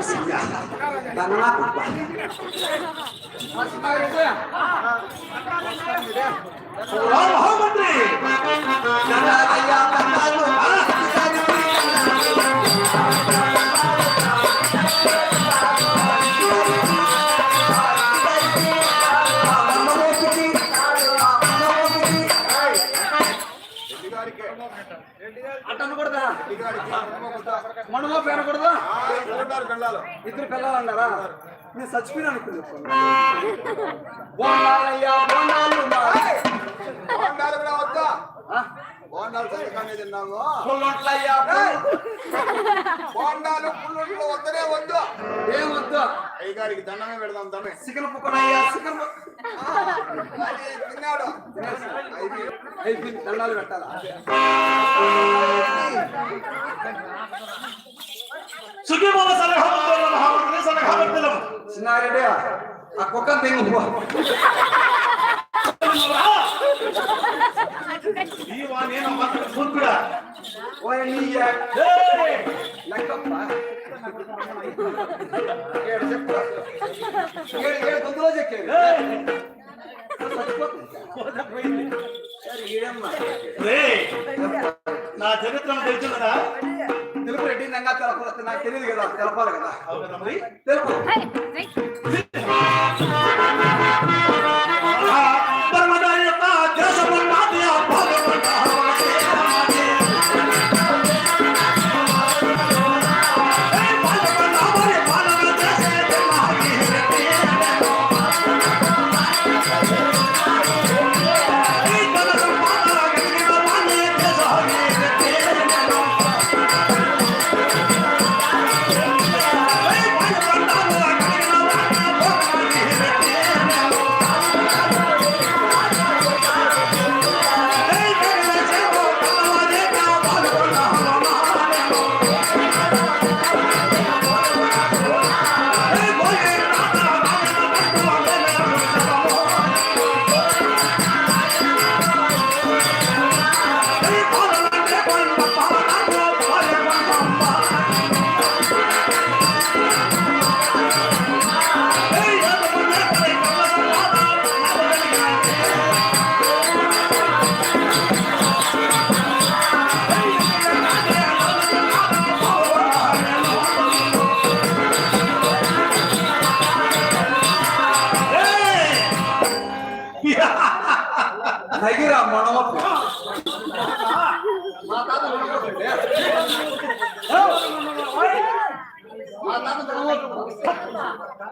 singgah karena aku pak menteri dan ada yang terlalu మహామంత్రి అంటనకూడదా మనమో పేరకూడదా ఇద్దరు పిల్లలు. అన్నారా? నేను చచ్చిపోయినా అనుకున్నాను. బోండాలు సరిగ్గానే తిన్నాము పుల్లొట్లయ్యా బోండాలు పుల్లుంట్లు వద్దనే వద్దు. ఏమొద్దు అయ్యగారికి దండమే పెడదాం తమే చికెన్ పుక్కనయ్యా అది తిన్నాడు. అయిపోయింది దండాలు పెట్టాలా? సుఖీమాల సలహామంత్రుల మహామంత్రి ఆ కుక్క తెంగు గొంతులో. రేయ్! నా చరిత్రను తెలుసున్నదా తెలుపు రెడ్డి నంగా తెలపాలి. నాకు తెలియదు కదా తెలపాలి కదా. తెలుపు.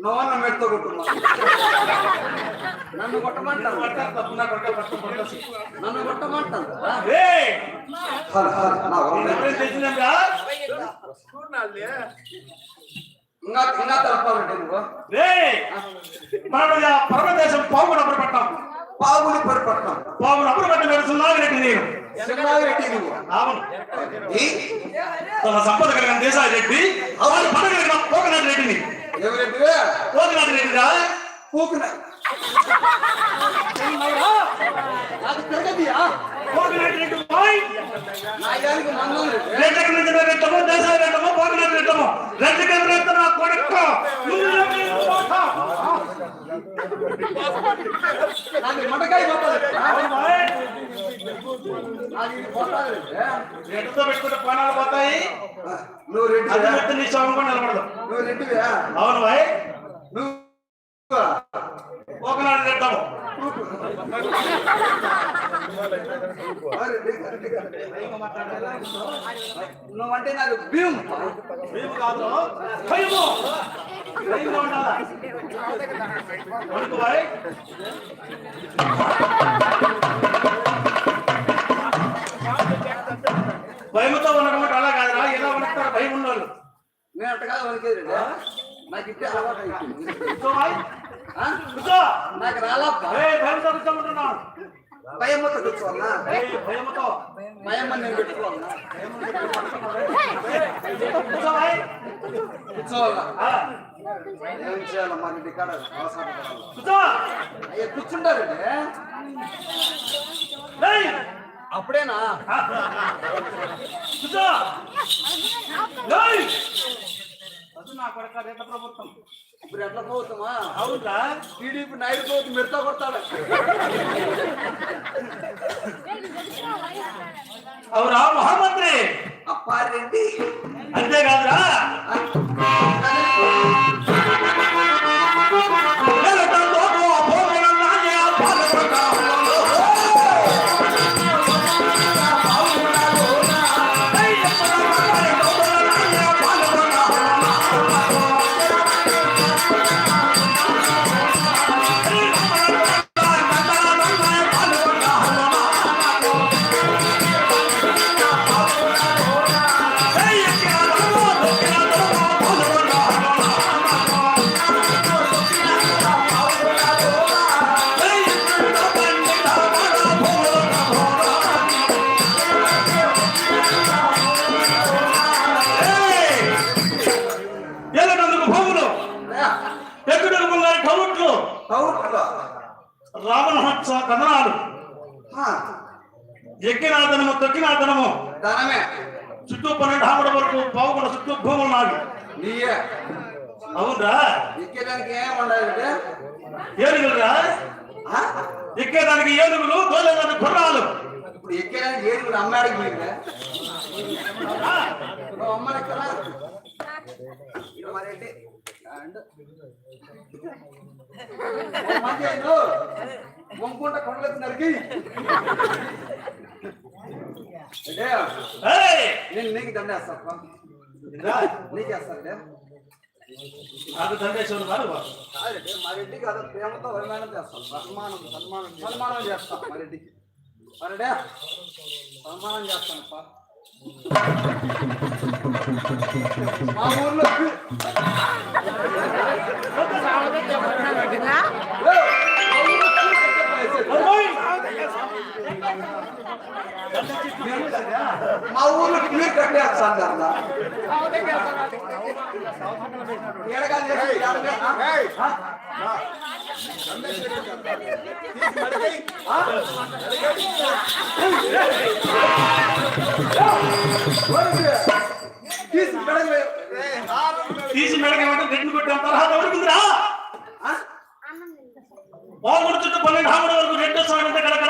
నవన్న మెట్తో కొట్టున్నా నన్ను కొట్టమంటాను. నన్ను కొట్టమంటాను? ఇంకా ఇంకా తెలపాలంటే నువ్వు! మనం పరమదేశం పావులు పరిపట్నం. పావును అప్పుడు పట్టిన నడుస్తున్నాను రెడ్డి నేను నువ్వు. అవును. తన సంపద కలిగిన దేశాలు రెడ్డి వాళ్ళు పడగలిగిన పోకనాథ్ రెడ్డిని. ఎవరెడ్డివే పోకనాథ్ రెడ్డిరా పూకున నాకు తిరగదియా పోకనాథ్ రెడ్డి పోయ్. నా యానికి మందం రెడ్డి రెడ్డికి నుంచి రెట్టమో దేశాలు రెట్టమో పోకనాథ్ రెట్టమో రెడ్డికి రెట్ట నా కొడుకు. నువ్వు ఎవరి పోతా? నాకు మటకాయ పోతుంది. రెడ్డితో పెట్టుకుంటే ప్రాణాలు పోతాయి. నువ్వు రెడ్డి అది పెట్టి నీ కూడా నిలబడదు. నువ్వు రెడ్డివే. అవును బాయ్. నువ్వు పోకనాథ్ రెట్టము నువ్వంటే నాకు భీమ్. మేము కాదు. భయము భయంగా ఉండాలా? వణుకు నేను అట్టగా వనికేది రెడ్డి నాకు ఇట్టే అలవాటు నాకు కూర్చోమంటున్నాను భయమ్మతో కూర్చోవాలనా ఏయ్, భయముతో భయమ్మ నేను పెట్టుకోవాలనా కూర్చోవాయ్. కూర్చోవాలా ఏం చేయాలమ్మా? నీ కాడ అవసరం అయ్యా కూర్చుంటారండి. అప్పుడేనా? ఏయ్. అది నా కొడక రేట ప్రభుత్వం? ఇప్పుడు ఎట్లా పోతామా అవునా? టీడీపీ నాయుడు పోతు మిడతా కొడతాడు. అవురా మహామంత్రి? అప్పారెడ్డి అంతేకాదురా? ధనమే చుట్టూ పన్నెండు ఆమడ వరకు పావుకున్న చుట్టూ భూములు నావి. నీయే. అవునరా? ఎక్కేదానికి ఏం ఉండాలంటే ఏనుగులురా? ఎక్కేదానికి ఏనుగులు దోలేదానికి గుర్రాలు. ఇప్పుడు ఎక్కేదానికి ఏడుగురు అమ్మాడికి పోయిందా? అయిండు వంకుంట కొండలెత్తి నరికి! నేను నీకు దండేస్తా ఇందా, నీకేస్తానంటే నాకు దండేశ్వరుడు గారు కాదండి మా రెడ్డికి అదే ప్రేమతో పరిమాణం చేస్తాం సన్మానం సన్మానం సన్మానం చేస్తాం. మా రెడ్డికి. మరడే సన్మానం ఏయ్, మా ఊర్లో మా ఊర్లో క్యూ కట్టేస్తాను అన్న ఏడగా తీసి మడికి. తీసి రెండు కొట్టిన తరహా ఉడుకుందిరా పన్నెండు ఆమడ వరకు రెండు సాగంటే కలకల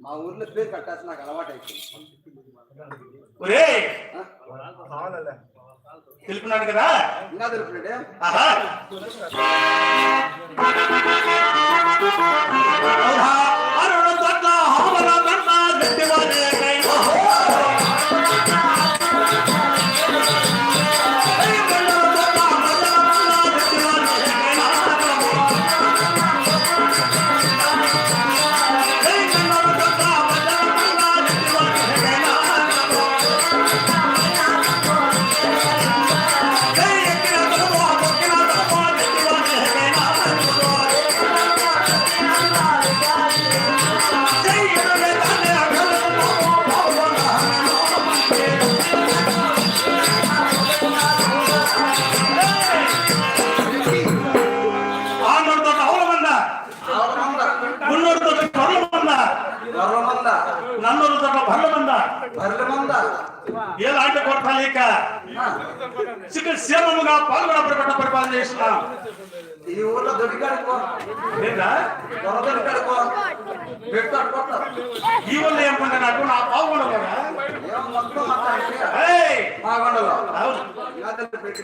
ఆ? వరడే. మా ఊర్లో పేరు కట్టాల్సి నాకు అలవాటు అయిపోయింది ఒరే ఆ? తెలిపినాడు కదా ఇంకా తెలుపుడే ఆహా కొట్టాలేక చిక్క క్షేమముగా పాల్గొన ప్రకటన పరిపాలన చేస్తున్నాం ఈ ఊర్లో దొడికాడుకో లేదా దొర దొడికాడుకో పెడతాడు కొడతాడు ఈ వల్ల ఏమన్నా నాకు? నా కొండలో అవును. పెట్టి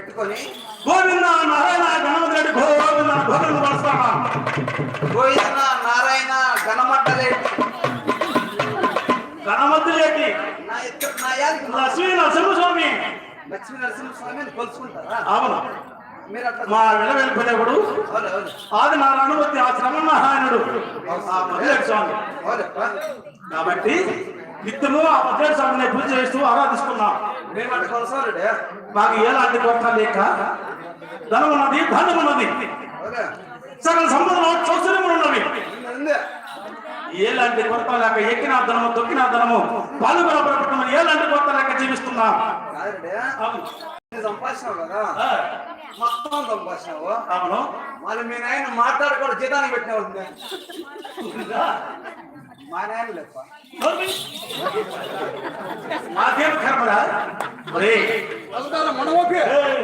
పెట్టుకొని గోవింద నారాయణ గణపతి రెడ్డి గోవింద గోవింద వస్తావా గోవింద నారాయణ గణమట్టలేటి. రెడ్డి నా ఇద్దరు నా యాదికి నా లక్ష్మీ నరసింహస్వామి. లక్ష్మీ నరసింహస్వామిని కొలుసుకుంటారా? అవును. మా అవును అవును. ఆది ఆ శ్రమనారాయణుడు ఆ మధ్యరేఖ స్వామి అవునప్పా కాబట్టి నిత్యము ఆ స్వామిని పూజ చేస్తూ ఆరాధిస్తున్నాం. మేము అట్లా కొలసారుడే మాకు ఎలాంటి కొత్త లేక? ధనం ఉన్నది ధనం ఉన్నది సకల సంపదలు చౌసర్యములు ఉన్నవి. ఎలాంటి కొత్త లేక? ఎక్కిన ధనము తొక్కిన ధనము పాల్గొన ప్రభుత్వం ఎలాంటి కొత్త లేక జీవిస్తున్నాం? సంపాదించినావు కదా? మొత్తం సంపాదించినావు? అవును. మళ్ళీ మీ నాయన మాట్లాడకూడదు జీతానికి పెట్టినావు మా నాయన లేప్ప నాకేం కర్మరా? ఒరే. మన ఓకే ఏయ్.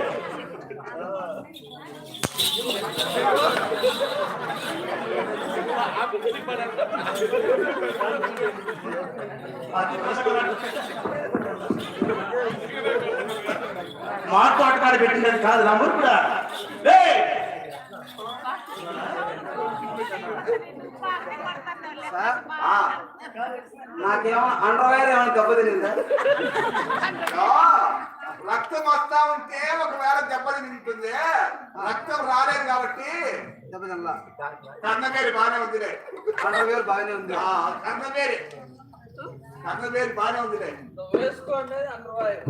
మాతో అటకాడ పెట్టినది కాదు నా కూడా ఆ, నాకేమో అండర్వేర్ ఏమైనా దెబ్బతినిందా రక్తం వస్తా ఉంటే ఒకవేళ దెబ్బలు తింటుంది రక్తం రాలేదు కాబట్టి దెబ్బతినలా కన్నమేరి బాగానే ఉందిలే. అండర్వేర్ బాగానే ఉంది. ఆ, కన్నమేరి కన్నమేరి బాగానే ఉందిలే. వేసుకోండి అండర్వేర్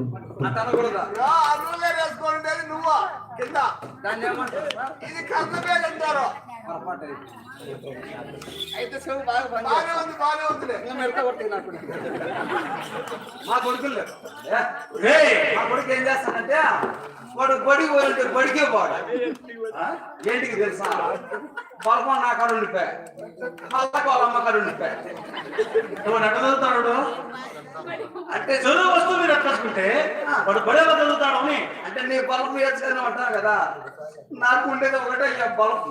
అనకూడదా యా, అన్నువేరు వేసుకుంటేది నువ్వు? కింద. దాన్ని ఏమంటారు ఇది కన్నమేరి అంటారు. అయితే చెవు బాగా పని బాగానే ఉంది బాగానే ఉందిలే. ఇంకా మెడత కొడుకు మా కొడుకులు మా కొడుకు ఏం చేస్తానంటే వాడు బడికి పోయింటే బడికే పోడు? ఏంటికి తెలుసా? పొలపం నా కాడ ఉండిపోయా. మళ్ళా వాళ్ళ అమ్మ కాడ ఉండిపోయా. నువ్వు ఎట్లా చదువుతాడు? అంటే చదువు వస్తువు మీరు ఎట్లుంటే వాడు బడేలా చదువుతాడు అని. అంటే నీ బలపు వేసుకొని అంటావు కదా. నాకు ఉండేది ఒకటే బలపు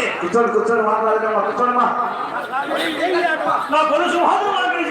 అవురా మహామంత్రి కూర్చోండి కూర్చొని మాట్లాడదామా నా కొలుసు మాత్రం